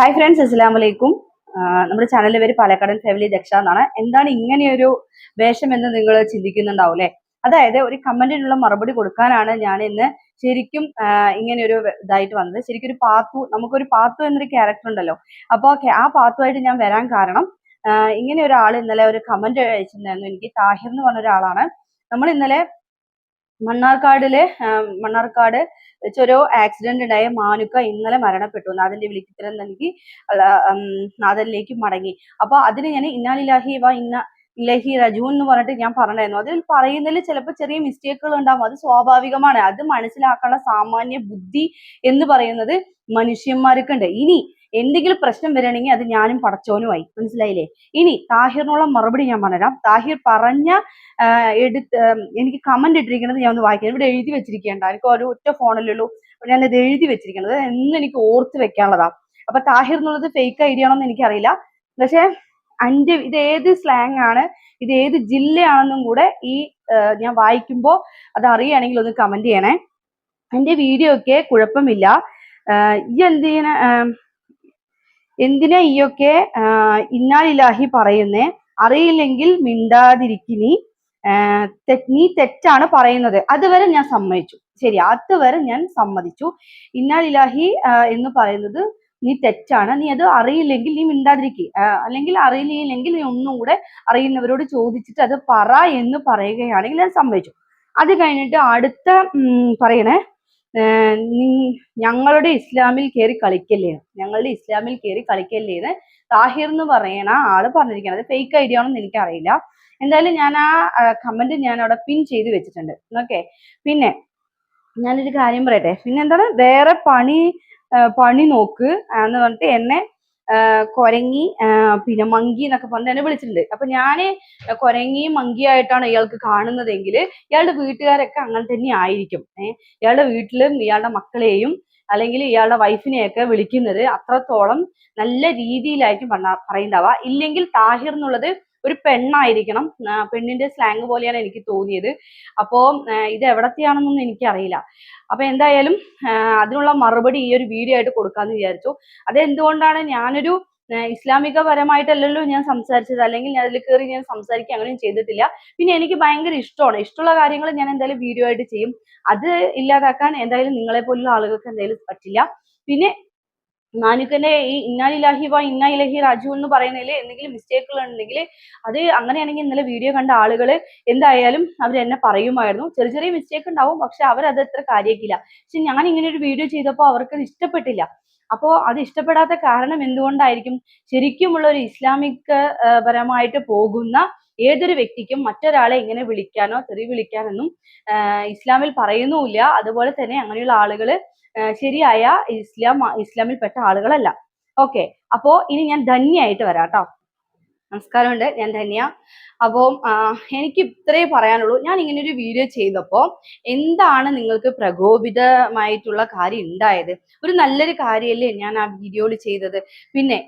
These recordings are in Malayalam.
ഹായ് ഫ്രണ്ട്സ് അസ്സലാമു വലൈക്കും നമ്മുടെ ചാനലിന്റെ പേര് പാലക്കാടൻ ഫാമിലി ദക്ഷ എന്നാണ്. എന്താണ് ഇങ്ങനെയൊരു വേഷം എന്ന് നിങ്ങൾ ചിന്തിക്കുന്നുണ്ടാവും അല്ലെ അതായത് ഒരു കമന്റിനുള്ള മറുപടി കൊടുക്കാനാണ് ഞാൻ ഇന്ന് ശരിക്കും ഇങ്ങനെയൊരു ഇതായിട്ട് വന്നത്. ശരിക്കും ഒരു പാത്തു നമുക്കൊരു പാത്തു എന്നൊരു ക്യാരക്ടർ ഉണ്ടല്ലോ. അപ്പോൾ ആ പാത്തുമായിട്ട് ഞാൻ വരാൻ കാരണം ഇങ്ങനെ ഒരാൾ ഇന്നലെ ഒരു കമന്റ് അയച്ചിട്ടുണ്ടായിരുന്നു. എനിക്ക് താഹിർ എന്ന് പറഞ്ഞ ഒരാളാണ്. നമ്മൾ ഇന്നലെ മണ്ണാർക്കാടിലെ മണ്ണാർക്കാട് വെച്ചൊരു ആക്സിഡന്റ് ഉണ്ടായ മാനുക്ക ഇന്നലെ മരണപ്പെട്ടു. നാഥന്റെ വിളിക്കുത്തരം നൽകി നാഥനിലേക്ക് മടങ്ങി. അപ്പൊ അതിന് ഞാൻ ഇന്നാലില്ലാഹി വ ഇന്ന ഇലഹി റജു എന്ന് പറഞ്ഞിട്ട് ഞാൻ പറഞ്ഞായിരുന്നു അതിൽ പറയുന്നതിൽ ചിലപ്പോൾ ചെറിയ മിസ്റ്റേക്കുകൾ ഉണ്ടാകും അത് സ്വാഭാവികമാണ്. അത് മനസ്സിലാക്കാനുള്ള സാമാന്യ ബുദ്ധി എന്ന് പറയുന്നത് മനുഷ്യന്മാർക്കുണ്ട്. ഇനി എന്തെങ്കിലും പ്രശ്നം വരികയാണെങ്കിൽ അത് ഞാനും പടച്ചോനുമായി. മനസ്സിലായില്ലേ? ഇനി താഹിറിനുള്ള മറുപടി ഞാൻ പറഞ്ഞുതരാം. താഹിർ പറഞ്ഞ എടുത്ത് എനിക്ക് കമന്റ് ഇട്ടിരിക്കുന്നത് ഞാൻ ഒന്ന് വായിക്കാം. ഇവിടെ എഴുതി വെച്ചിരിക്കേണ്ട എനിക്ക് ഒരു ഒറ്റ ഫോണിലുള്ളൂ ഞാൻ ഇത് എഴുതി വെച്ചിരിക്കുന്നത്. എന്ന് എനിക്ക് ഓർത്ത് വെക്കാനുള്ളതാ. അപ്പൊ താഹിർ എന്നുള്ളത് ഫേക്ക് ഐഡിയ ആണെന്ന് എനിക്കറിയില്ല. പക്ഷെ അഞ്ച് ഇത് ഏത് സ്ലാങ് ആണ് ഇത് ഏത് ജില്ലയാണെന്നും കൂടെ ഈ ഞാൻ വായിക്കുമ്പോൾ അത് അറിയുകയാണെങ്കിൽ ഒന്ന് കമന്റ് ചെയ്യണേ. എന്റെ വീഡിയോ ഒക്കെ കുഴപ്പമില്ല. ഈ എന്തിനാ എന്തിനാ ഈയൊക്കെ ഇന്നാലില്ലാഹി പറയുന്നേ? അറിയില്ലെങ്കിൽ മിണ്ടാതിരിക്കിനി. നീ തെറ്റാണ് പറയുന്നത്. അതുവരെ ഞാൻ സമ്മതിച്ചു. ശരി അതുവരെ ഞാൻ സമ്മതിച്ചു. ഇന്നാലില്ലാഹി എന്ന് പറയുന്നത് നീ തെറ്റാണ്. നീ അത് അറിയില്ലെങ്കിൽ നീ മിണ്ടാതിരിക്കുക അല്ലെങ്കിൽ അറിയില്ലെങ്കിൽ നീ ഒന്നും കൂടെ അറിയുന്നവരോട് ചോദിച്ചിട്ട് അത് പറ എന്ന് പറയുകയാണെങ്കിൽ ഞാൻ സമ്മതിച്ചു. അത് കഴിഞ്ഞിട്ട് അടുത്ത പറയണേ. ഞങ്ങളുടെ ഇസ്ലാമിൽ കയറി കളിക്കല്ലേ? ഞങ്ങളുടെ ഇസ്ലാമിൽ കയറി കളിക്കല്ലേ എന്ന് താഹിർ എന്ന് പറയണ ആൾ പറഞ്ഞിരിക്കുന്നത്. ഫേക്ക് ഐഡിയ ആണെന്ന് എനിക്കറിയില്ല. എന്തായാലും ഞാൻ ആ കമന്റ് ഞാൻ അവിടെ പിൻ ചെയ്ത് വെച്ചിട്ടുണ്ട്. ഓക്കെ പിന്നെ ഞാനൊരു കാര്യം പറയട്ടെ. പിന്നെന്താണ്? വേറെ പണി പണി നോക്ക് എന്ന് പറഞ്ഞിട്ട് എന്നെ കൊരങ്ങി പിന്നെ മങ്കി എന്നൊക്കെ പറഞ്ഞ് എന്നെ വിളിച്ചിട്ടുണ്ട്. അപ്പൊ ഞാൻ കൊരങ്ങി മങ്കിയായിട്ടാണ് ഇയാൾക്ക് കാണുന്നതെങ്കിൽ ഇയാളുടെ വീട്ടുകാരൊക്കെ അങ്ങനെ തന്നെ ആയിരിക്കും. ഇയാളുടെ വീട്ടിലും ഇയാളുടെ മക്കളെയും അല്ലെങ്കിൽ ഇയാളുടെ വൈഫിനെയൊക്കെ വിളിക്കുന്നത് അത്രത്തോളം നല്ല രീതിയിലായിരിക്കും പറഞ്ഞ പറയുണ്ടാവുക. ഇല്ലെങ്കിൽ താഹിർ എന്നുള്ളത് ഒരു പെണ്ണായിരിക്കണം പെണ്ണിന്റെ സ്ലാങ് പോലെയാണ് എനിക്ക് തോന്നിയത്. അപ്പോ ഇത് എവിടത്തെയാണെന്നൊന്നും എനിക്കറിയില്ല. അപ്പൊ എന്തായാലും അതിനുള്ള മറുപടി ഈ ഒരു വീഡിയോ ആയിട്ട് കൊടുക്കാന്ന് വിചാരിച്ചു. അതെന്തുകൊണ്ടാണ് ഞാനൊരു ഇസ്ലാമിക പരമായിട്ടല്ലല്ലോ ഞാൻ സംസാരിച്ചത്? അല്ലെങ്കിൽ ഞാൻ അതിൽ കയറി ഞാൻ സംസാരിക്കുക അങ്ങനെയും ചെയ്തിട്ടില്ല. പിന്നെ എനിക്ക് ഭയങ്കര ഇഷ്ടമാണ്. ഇഷ്ടമുള്ള കാര്യങ്ങൾ ഞാൻ എന്തായാലും വീഡിയോ ആയിട്ട് ചെയ്യും. അത് ഇല്ലാതാക്കാൻ എന്തായാലും നിങ്ങളെ പോലുള്ള ആളുകൾക്ക് എന്തായാലും പറ്റില്ല. പിന്നെ മാനുക്കന്റെ ഈ ഇന്നാലിലാഹി വ ഇന്ന ഇലഹി രാജു എന്ന് പറയുന്നതിൽ എന്തെങ്കിലും മിസ്റ്റേക്കുകൾ ഉണ്ടെങ്കിൽ അത് അങ്ങനെയാണെങ്കിൽ ഇന്നലെ വീഡിയോ കണ്ട ആളുകൾ എന്തായാലും അവർ എന്നെ പറയുമായിരുന്നു. ചെറിയ ചെറിയ മിസ്റ്റേക്ക് ഉണ്ടാവും പക്ഷെ അവർ അത് അത്ര കാര്യമാക്കില്ല പക്ഷെ ഞാൻ ഇങ്ങനെ ഒരു വീഡിയോ ചെയ്തപ്പോൾ അവർക്ക് ഇഷ്ടപ്പെട്ടില്ല. അപ്പോൾ അത് ഇഷ്ടപ്പെടാത്ത കാരണം എന്തുകൊണ്ടായിരിക്കും? ശരിക്കുമുള്ള ഒരു ഇസ്ലാമിക് പരമായിട്ട് പോകുന്ന ഏതൊരു വ്യക്തിക്കും മറ്റൊരാളെ ഇങ്ങനെ വിളിക്കാനോ തെറി വിളിക്കാനൊന്നും ഇസ്ലാമിൽ പറയുന്നുമില്ല. അതുപോലെ തന്നെ അങ്ങനെയുള്ള ആളുകൾ ശരിയായ ഇസ്ലാം ഇസ്ലാമിൽപ്പെട്ട ആളുകളല്ല. ഓക്കെ. അപ്പോ ഇനി ഞാൻ ധന്യായിട്ട് വരാം കേട്ടോ. നമസ്കാരമുണ്ട്. ഞാൻ ധന്യ. അപ്പോൾ എനിക്ക് ഇത്രേ പറയാനുള്ളൂ. ഞാൻ ഇങ്ങനെ ഒരു വീഡിയോ ചെയ്തപ്പോൾ എന്താണ് നിങ്ങൾക്ക് പ്രകോപിതമായിട്ടുള്ള കാര്യം ഉണ്ടായത്? ഒരു നല്ലൊരു കാര്യമല്ലേ ഞാൻ ആ വീഡിയോയിൽ ചെയ്തത്? പിന്നെ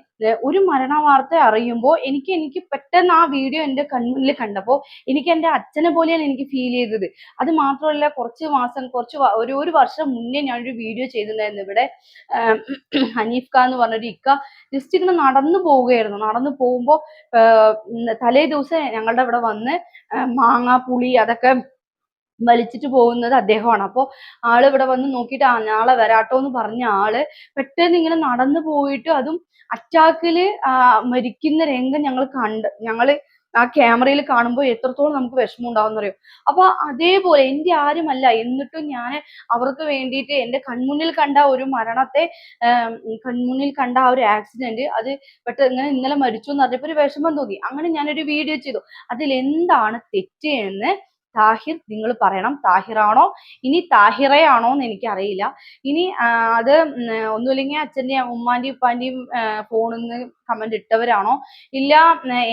ഒരു മരണ വാർത്ത അറിയുമ്പോൾ എനിക്ക് എനിക്ക് പെട്ടെന്ന് ആ വീഡിയോ എന്റെ കൺമുന്നിൽ കണ്ടപ്പോൾ എനിക്ക് എന്റെ അച്ഛനെ പോലെയാണ് എനിക്ക് ഫീൽ ചെയ്തത്. അത് മാത്രമല്ല കുറച്ച് മാസം കുറച്ച് ഒരു ഒരു വർഷം മുന്നേ ഞാനൊരു വീഡിയോ ചെയ്തിട്ടുണ്ടായിരുന്നു. ഇവിടെ ഹനീഫ് ഖാൻ എന്ന് പറഞ്ഞൊരു ഇക്ക ജസ്റ്റ് ഇങ്ങനെ നടന്നു പോവുകയായിരുന്നു. നടന്നു പോകുമ്പോൾ തലേ ദിവസം ഞങ്ങളുടെ ഇവിടെ വന്ന് മാങ്ങാ മാങ്ങ പുളി അതൊക്കെ വലിച്ചിട്ട് പോകുന്നത് അദ്ദേഹമാണ്. അപ്പോൾ ആൾ ഇവിടെ വന്ന് നോക്കിയിട്ട് ആ നാളെ വരാട്ടോ എന്ന് പറഞ്ഞ ആൾ പെട്ടെന്ന് ഇങ്ങനെ നടന്നു പോയിട്ട് അതും അറ്റാക്കിൽ മരിക്കുന്ന രംഗം ഞങ്ങൾ കണ്ട് ഞങ്ങൾ ആ ക്യാമറയിൽ കാണുമ്പോൾ എത്രത്തോളം നമുക്ക് വിഷമം ഉണ്ടാവും അറിയോ അപ്പൊ അതേപോലെ എന്റെ ആരുമല്ല എന്നിട്ടും ഞാൻ അവർക്ക് വേണ്ടിയിട്ട് എന്റെ കൺമുന്നിൽ കണ്ട ഒരു മരണത്തെ കൺമുന്നിൽ കണ്ട ആ ഒരു ആക്സിഡന്റ് അത് പെട്ടെന്ന് ഇന്നലെ മരിച്ചു എന്ന് പറഞ്ഞപ്പോ ഒരു വിഷമം തോന്നി. അങ്ങനെ ഞാനൊരു വീഡിയോ ചെയ്തു. അതിൽ എന്താണ് തെറ്റ് എന്ന് താഹിർ നിങ്ങൾ പറയണം. താഹിറാണോ? ഇനി താഹിറയാണോ എന്ന് എനിക്കറിയില്ല. ഇനി അത് ഒന്നുമില്ലെങ്കിൽ അച്ഛന്റെയും ഉമ്മാന്റെയും ഉപ്പാന്റെയും ഫോണിൽ നിന്ന് കമന്റ് ഇട്ടവരാണോ? ഇല്ല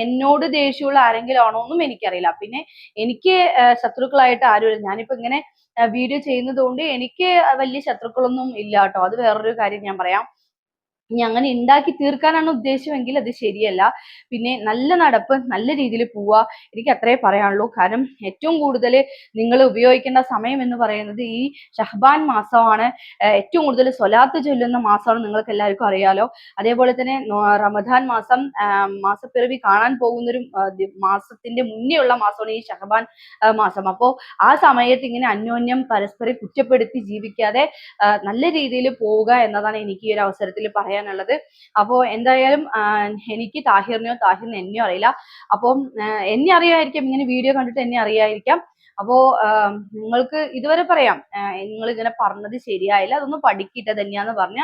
എന്നോട് ദേഷ്യമുള്ള ആരെങ്കിലും ആണോ എന്നും എനിക്കറിയില്ല. പിന്നെ എനിക്ക് ശത്രുക്കളായിട്ട് ആരുമില്ല. ഞാനിപ്പോൾ ഇങ്ങനെ വീഡിയോ ചെയ്യുന്നത് കൊണ്ട് എനിക്ക് വലിയ ശത്രുക്കളൊന്നും ഇല്ല കേട്ടോ. അത് വേറൊരു കാര്യം ഞാൻ പറയാം. ഇനി അങ്ങനെ ഉണ്ടാക്കി തീർക്കാനാണ് ഉദ്ദേശമെങ്കിൽ അത് ശരിയല്ല. പിന്നെ നല്ല നടപ്പ് നല്ല രീതിയിൽ പോവുക എനിക്ക് അത്രേ പറയാനുള്ളൂ. കാരണം ഏറ്റവും കൂടുതൽ നിങ്ങൾ ഉപയോഗിക്കേണ്ട സമയം എന്ന് പറയുന്നത് ഈ ഷഹബാൻ മാസമാണ്. ഏറ്റവും കൂടുതൽ സ്വലാത്ത് ചൊല്ലുന്ന മാസമാണ് നിങ്ങൾക്ക് എല്ലാവർക്കും അറിയാലോ. അതേപോലെ തന്നെ റമദാൻ മാസം മാസപ്പിറവി കാണാൻ പോകുന്നൊരു മാസത്തിന്റെ മുന്നേ ഉള്ള മാസമാണ് ഈ ഷഹബാൻ മാസം. അപ്പോൾ ആ സമയത്ത് ഇങ്ങനെ അന്യോന്യം പരസ്പരം കുറ്റപ്പെടുത്തി ജീവിക്കാതെ നല്ല രീതിയിൽ പോവുക എന്നതാണ് എനിക്ക് ഈ ഒരു അവസരത്തിൽ പറയാനുള്ളത്. അപ്പോൾ എന്തായാലും എനിക്ക് താഹിറിനെയോ താഹിറിന് എന്നെയോ അറിയില്ല. അപ്പം എന്നെ അറിയായിരിക്കാം ഇങ്ങനെ വീഡിയോ കണ്ടിട്ട് എന്നെ അറിയായിരിക്കാം. അപ്പോ നിങ്ങൾക്ക് ഇതുവരെ പറയാം നിങ്ങൾ ഇങ്ങനെ പറഞ്ഞത് ശരിയായില്ല അതൊന്ന് പഠിക്കിട്ട തന്നെയാന്ന് പറഞ്ഞ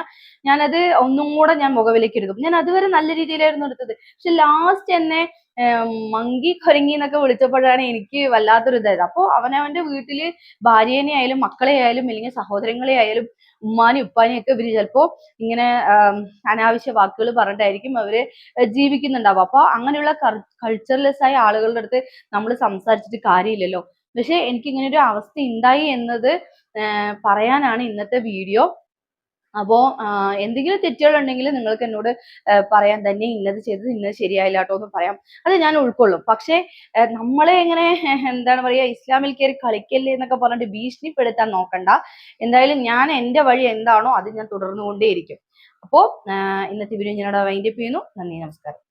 ഞാനത് ഒന്നും കൂടെ ഞാൻ മുഖവിലേക്ക് എടുക്കും. ഞാൻ അതുവരെ നല്ല രീതിയിലായിരുന്നു എടുത്തത്. പക്ഷെ ലാസ്റ്റ് എന്നെ മങ്കി കൊരങ്ങി എന്നൊക്കെ വിളിച്ചപ്പോഴാണ് എനിക്ക് വല്ലാത്തൊരു ഇതായത് അപ്പോ അവനവന്റെ വീട്ടിൽ ഭാര്യേനെ ആയാലും മക്കളെ ആയാലും അല്ലെങ്കിൽ സഹോദരങ്ങളെ ആയാലും ഉമ്മാനെയും ഉപ്പാനെയും ഒക്കെ ഇവർ ചിലപ്പോ ഇങ്ങനെ അനാവശ്യ വാക്കുകൾ പറഞ്ഞിട്ടായിരിക്കും അവർ ജീവിക്കുന്നുണ്ടാവുക. അപ്പൊ അങ്ങനെയുള്ള കൾച്ചർലെസ് ആയ ആളുകളുടെ അടുത്ത് നമ്മൾ സംസാരിച്ചിട്ട് കാര്യമില്ലല്ലോ. പക്ഷെ എനിക്ക് ഇങ്ങനെ ഒരു അവസ്ഥ ഉണ്ടായി എന്നത് പറയാനാണ് ഇന്നത്തെ വീഡിയോ. അപ്പോ എന്തെങ്കിലും തെറ്റുകൾ ഉണ്ടെങ്കിൽ നിങ്ങൾക്ക് എന്നോട് പറയാൻ തന്നെ ഇന്നത് ചെയ്തത് ഇന്നത് ശരിയായില്ല എന്ന് പറയാം. അത് ഞാൻ ഉൾക്കൊള്ളും. പക്ഷെ നമ്മളെ എങ്ങനെ എന്താണ് പറയാ ഇസ്ലാമിൽ കയറി കളിക്കല്ലേ എന്നൊക്കെ പറഞ്ഞിട്ട് ഭീഷണിപ്പെടുത്താൻ നോക്കണ്ട. എന്തായാലും ഞാൻ എന്റെ വഴി എന്താണോ അത് ഞാൻ തുടർന്നുകൊണ്ടേയിരിക്കും. അപ്പോ ഇന്നത്തെ വീഡിയോ ഞാനിവിടെ വൈൻഡപ്പ് ചെയ്യുന്നു. നന്ദി നമസ്കാരം.